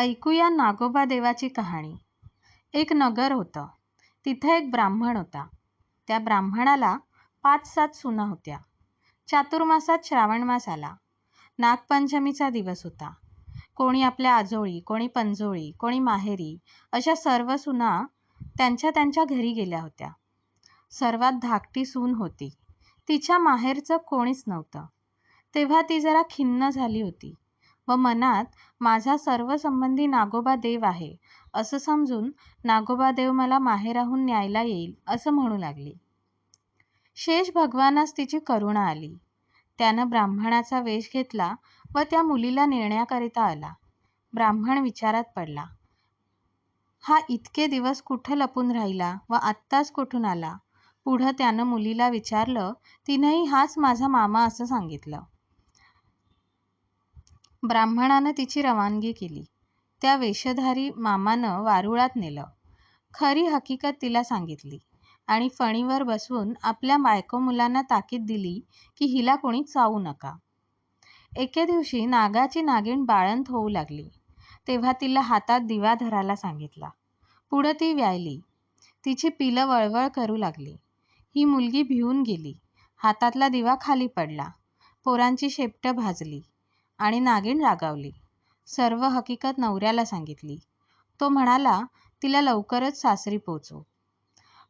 ऐकूया नागोबा देवाची कहाणी. एक नगर होतं. तिथं एक ब्राह्मण होता. त्या ब्राह्मणाला पाच सात सुना होत्या. चातुर्मासात श्रावण मास आला. नागपंचमीचा दिवस होता. कोणी आपल्या आजोळी कोणी पंजोळी कोणी माहेरी अशा सर्व सुना त्यांच्या त्यांच्या घरी गेल्या होत्या. सर्वात धाकटी सून होती. तिच्या माहेरचं कोणीच नव्हतं. तेव्हा ती जरा खिन्न झाली होती. व मनात माझा सर्व संबंधी नागोबा देव आहे. असं समजून नागोबा देव मला माहेराहून न्यायला येईल असं म्हणू लागली. शेष भगवानास तिची करुणा आली. त्यानं ब्राह्मणाचा वेश घेतला व त्या मुलीला नेण्याकरिता आला. ब्राह्मण विचारात पडला. हा इतके दिवस कुठं लपून राहिला व आत्ताच कुठून आला? पुढं त्यानं मुलीला विचारलं तिनंही हाच माझा मामा असं सांगितलं. ब्राह्मणानं तिची रवानगी केली. त्या वेषधारी मामानं वारुळात नेलं. खरी हकीकत तिला सांगितली आणि फणीवर बसवून आपल्या मायको मुलांना ताकीद दिली की हिला कोणी चावू नका. एके दिवशी नागाची नागिण बाळंत होऊ लागली. तेव्हा तिला हातात दिवा धरायला सांगितला. पुढं ती व्यायली. तिची पिलं वळवळ करू लागली. ही मुलगी भिवून गेली. हातातला दिवा खाली पडला. पोरांची शेपटं भाजली. आणि नागिण रागावली. सर्व हकीकत नवऱ्याला सांगितली. तो म्हणाला तिला लवकरच सासरी पोचू.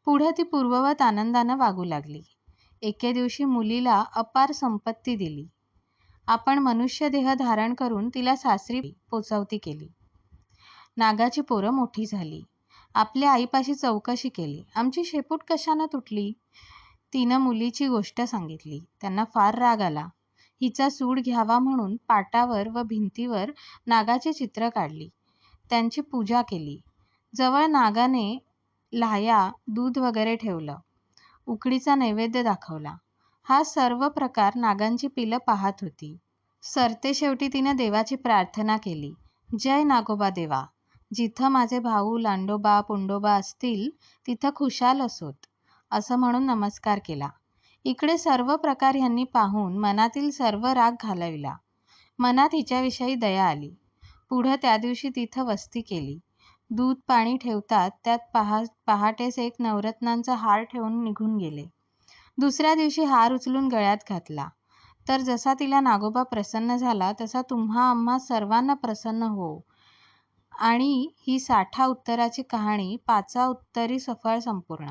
पुढं ती पूर्ववत आनंदानं वागू लागली. एके दिवशी मुलीला अपार संपत्ती दिली. आपण मनुष्य देह धारण करून तिला सासरी पोचवती केली. नागाची पोरं मोठी झाली. आपल्या आईपाशी चौकशी केली. आमची शेपूट कशानं तुटली? तिनं मुलीची गोष्ट सांगितली. त्यांना फार राग आला. हिचा सूड घ्यावा म्हणून पाटावर व भिंतीवर नागाची चित्र काढली. त्यांची पूजा केली. जवळ नागाने लाह्या दूध वगैरे ठेवलं. उकडीचा नैवेद्य दाखवला. हा सर्व प्रकार नागांची पिलं पाहत होती. सरते शेवटी तिनं देवाची प्रार्थना केली. जय नागोबा देवा. जिथं माझे भाऊ लांडोबा पुंडोबा असतील तिथं खुशाल असोत. असं म्हणून नमस्कार केला. इकडे सर्व प्रकार ह्यांनी पाहून मनातील सर्व राग घालविला. मनात हिच्याविषयी दया आली. पुढं त्या दिवशी तिथं वस्ती केली. दूध पाणी ठेवतात त्यात पहा पहाटेस एक नवरत्नांचा हार ठेवून निघून गेले. दुसऱ्या दिवशी हार उचलून गळ्यात घातला. तर जसा तिला नागोबा प्रसन्न झाला तसा तुम्हा आम्हा सर्वांना प्रसन्न हो. आणि ही साठा उत्तराची कहाणी पाचा उत्तरी सफळ संपूर्ण.